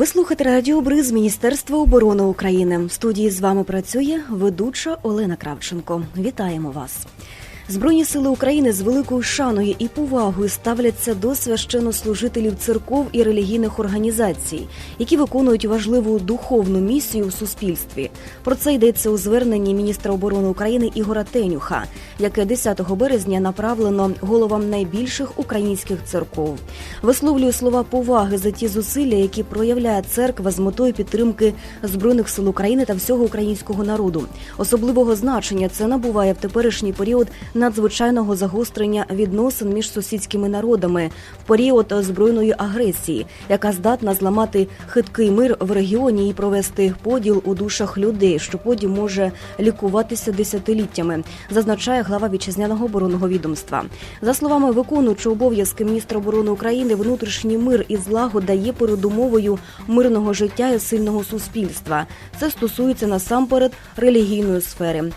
Ви слухаєте радіо Бриз Міністерства оборони України. В студії з вами працює ведуча Олена Кравченко. Вітаємо вас. Збройні сили України з великою шаною і повагою ставляться до священнослужителів церков і релігійних організацій, які виконують важливу духовну місію в суспільстві. Про це йдеться у зверненні міністра оборони України Ігора Тенюха, яке 10 березня направлено головам найбільших українських церков. Висловлює слова поваги за ті зусилля, які проявляє церква з метою підтримки збройних сил України та всього українського народу. Особливого значення це набуває в теперішній період надзвичайного загострення відносин між сусідськими народами в період збройної агресії, яка здатна зламати хиткий мир в регіоні і провести поділ у душах людей, що потім може лікуватися десятиліттями, зазначає глава вітчизняного оборонного відомства. За словами виконуючого обов'язки міністра оборони України, внутрішній мир і злагода є передумовою мирного життя і сильного суспільства. Це стосується насамперед релігійної сфери.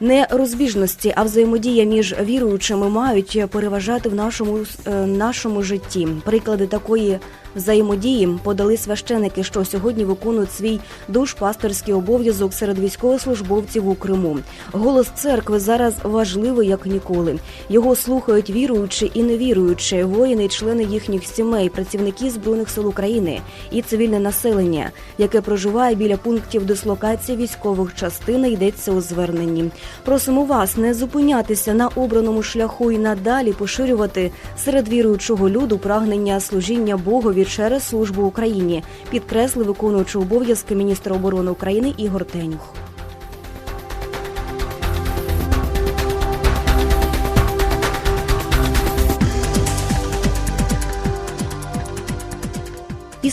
Не розбіжності, а взаємодія між віруючими мають переважати в нашому е, нашому житті. Приклади такої взаємодії подали священики, що сьогодні виконують свій душпастерський обов'язок серед військовослужбовців у Криму. Голос церкви зараз важливий як ніколи. Його слухають віруючі і невіруючі, воїни, члени їхніх сімей, працівники збройних сил України і цивільне населення, яке проживає біля пунктів дислокації військових частин. Йдеться у зверненні. Просимо вас не зупинятися на обраному шляху і надалі поширювати серед віруючого люду прагнення служіння Богові через службу Україні, підкреслив виконуючий обов'язки міністра оборони України Ігор Тенюх.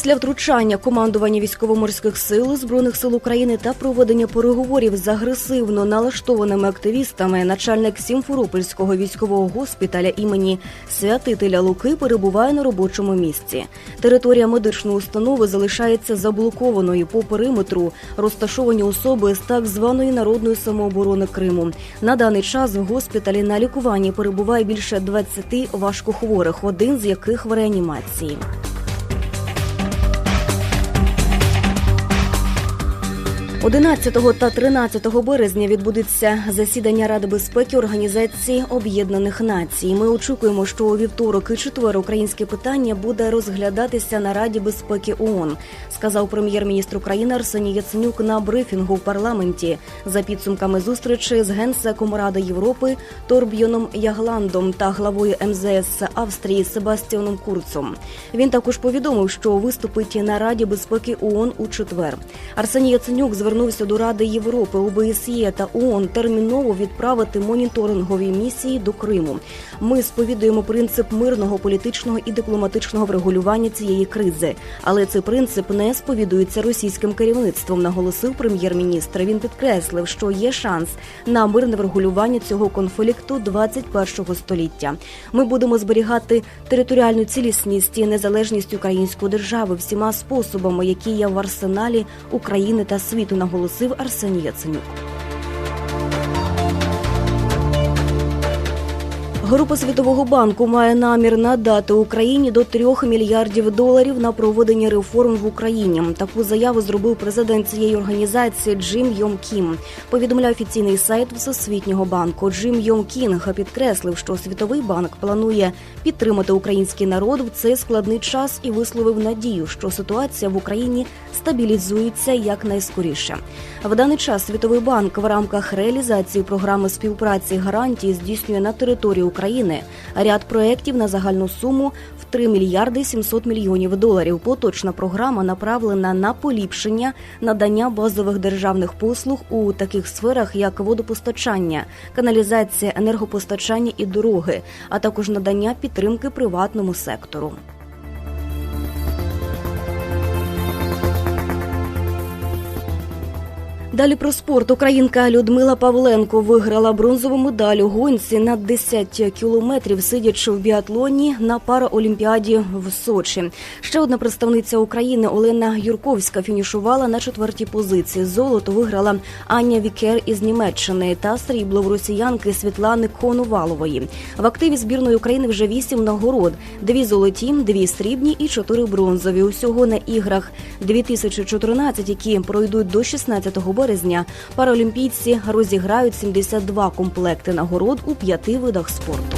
Після втручання командування військово-морських сил збройних сил України та проведення переговорів з агресивно налаштованими активістами, начальник Сімферопольського військового госпіталя імені святителя Луки перебуває на робочому місці. Територія медичної установи залишається заблокованою по периметру, розташовані особи з так званої народної самооборони Криму. На даний час в госпіталі на лікуванні перебуває більше 20 важкохворих, один з яких в реанімації. 11 та 13 березня відбудеться засідання Ради безпеки Організації Об'єднаних Націй. Ми очікуємо, що у вівторок і четвер українське питання буде розглядатися на Раді безпеки ООН, сказав прем'єр-міністр України Арсеній Яценюк на брифінгу в парламенті за підсумками зустрічі з генсеком Ради Європи Торб'йоном Ягландом та главою МЗС Австрії Себастіоном Курцом. Він також повідомив, що виступить на Раді безпеки ООН у четвер. Арсеній Яценюк звернув звернувся до Ради Європи, ОБСЄ та ООН терміново відправити моніторингові місії до Криму. Ми сповідуємо принцип мирного політичного і дипломатичного врегулювання цієї кризи, але цей принцип не сповідується російським керівництвом. Наголосив прем'єр-міністр. Він підкреслив, що є шанс на мирне врегулювання цього конфлікту 21-го століття. Ми будемо зберігати територіальну цілісність і незалежність української держави всіма способами, які є в арсеналі України та світу наголосив Арсеній Яценюк. Група Світового банку має намір надати Україні до 3 мільярдів доларів на проведення реформ в Україні. Таку заяву зробив президент цієї організації Джим Йом Кім. Повідомляє офіційний сайт Всесвітнього банку. Джим Йом Кінг підкреслив, що Світовий банк планує підтримати український народ в цей складний час і висловив надію, що ситуація в Україні стабілізується якнайскоріше. В даний час Світовий банк в рамках реалізації програми співпраці гарантії здійснює на території України ряд проєктів на загальну суму в 3 мільярди 700 мільйонів доларів. Поточна програма направлена на поліпшення надання базових державних послуг у таких сферах, як водопостачання, каналізація, енергопостачання і дороги, а також надання підтримки приватному сектору. Далі про спорт. Українка Людмила Павленко виграла бронзову медаль у гонці на 10 кілометрів, сидячи в біатлоні на параолімпіаді в Сочі. Ще одна представниця України Олена Юрковська фінішувала на четвертій позиції. Золото виграла Аня Вікер із Німеччини та срібло в росіянки Світлани Конувалової. В активі збірної України вже вісім нагород: дві золоті, дві срібні і чотири бронзові. Усього на іграх 2014, які пройдуть до 16 березня. Паралімпійці розіграють 72 комплекти нагород у п'яти видах спорту.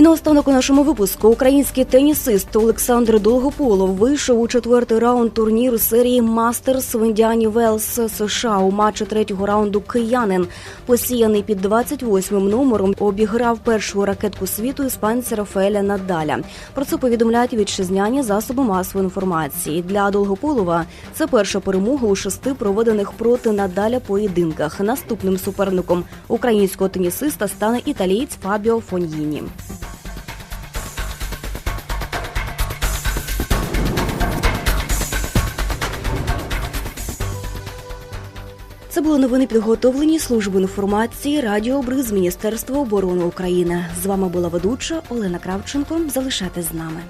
І наостанок у нашому випуску український тенісист Олександр Долгополов вийшов у четвертий раунд турніру серії Мастерс в Індіані Велс США у матчі третього раунду киянин. Посіяний під 28-м номером обіграв першу ракетку світу іспанця Рафаеля Надаля. Про це повідомляють вітчизняні засоби масової інформації. Для Долгополова це перша перемога у шести проведених проти Надаля поєдинках. Наступним суперником українського тенісиста стане італієць Фабіо Фоньїні. Це були новини підготовлені служби інформації Радіо Бриз Міністерства оборони України. З вами була ведуча Олена Кравченко. Залишайтесь з нами.